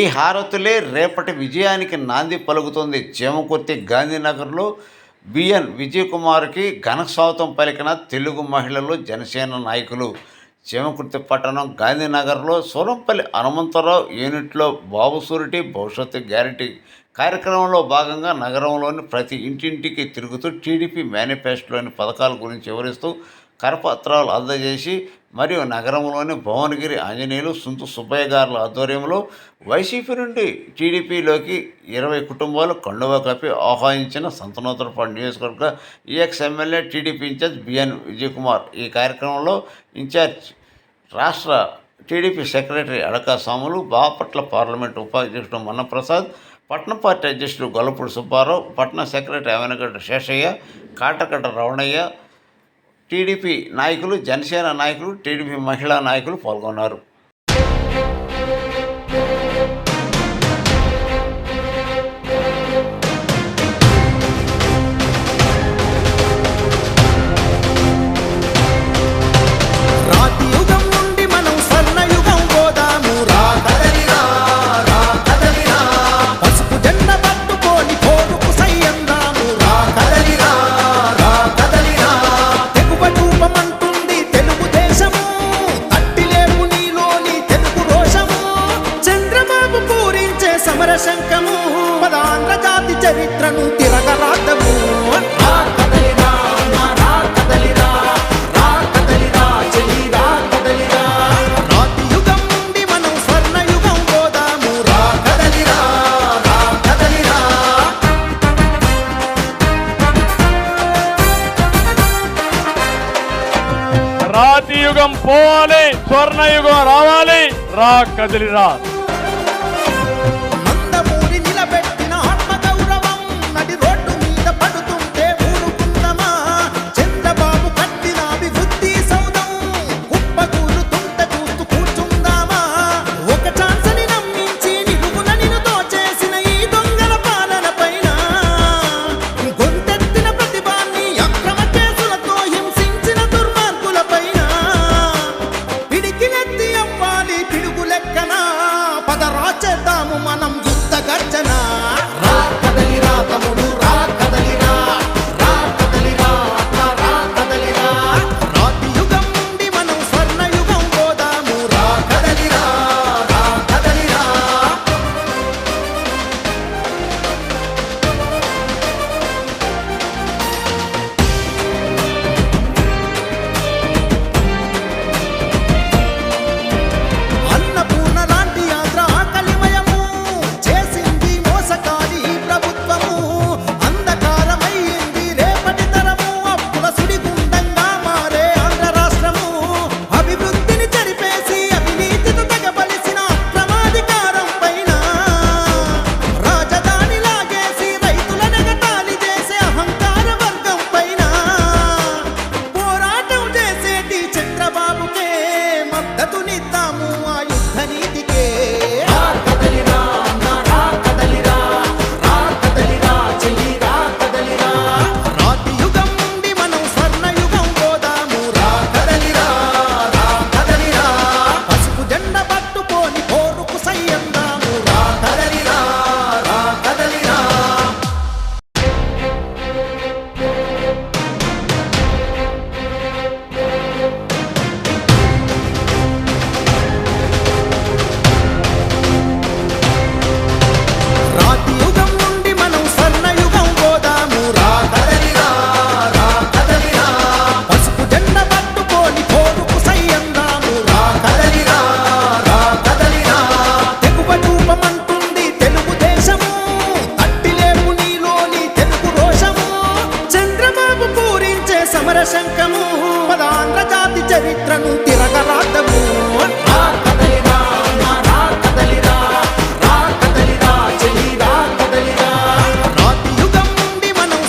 ఈ హారతులే రేపటి విజయానికి నాంది పలుకుతుంది. చేమకుర్తి గాంధీనగర్లో బిఎన్ విజయకుమార్కి ఘన స్వాగతం పలికిన తెలుగు మహిళలు జనసేన నాయకులు. చేమకుర్తి పట్టణం గాంధీనగర్లో సూరంపల్లి హనుమంతరావు యూనిట్లో బాబు సూరిటీ భవిష్యత్తు గ్యారంటీ కార్యక్రమంలో భాగంగా నగరంలోని ప్రతి ఇంటింటికి తిరుగుతూ టీడీపీ మేనిఫెస్టోలోని పథకాల గురించి వివరిస్తూ కరపత్రాలు అందజేసి మరియు నగరంలోని భువనగిరి ఆంజనేయులు సుంతు సుబ్బయ్య గారుల ఆధ్వర్యంలో వైసీపీ నుండి టీడీపీలోకి ఇరవై కుటుంబాలు కండువా కప్పి ఆహ్వానించిన సంతనోత్తరపాడు నియోజకవర్గ ex MLA TDP incharge BN Vijayakumar. ఈ కార్యక్రమంలో ఇన్ఛార్జ్ రాష్ట్ర టీడీపీ సెక్రటరీ అడకా సాములు బాపట్ల పార్లమెంట్ ఉపాధ్యక్షుడు మన్నప్రసాద్ పట్నం పార్టీ అధ్యక్షుడు గొల్లపూడి సుబ్బారావు పట్న సెక్రటరీ అవనగడ్డ శేషయ్య కాటగడ్డ రవణయ్య టీడీపీ నాయకులు జనసేన నాయకులు టీడీపీ మహిళా నాయకులు పాల్గొన్నారు. శంఖము పదాంధ్ర జాతి చరిత్రను తిరగరాటము రా కదలిరా రాతి యుగం నుండి స్వర్ణయుగం రావాలి. రా కదిలిరా.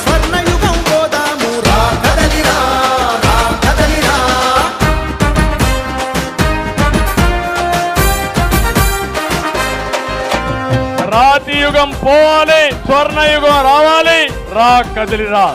స్వర్ణ యుగం పోదాము రా కదలిరా రా కదలిరా రాతి యుగం పోవాలి స్వర్ణయుగం రావాలి రా కదిలిరా.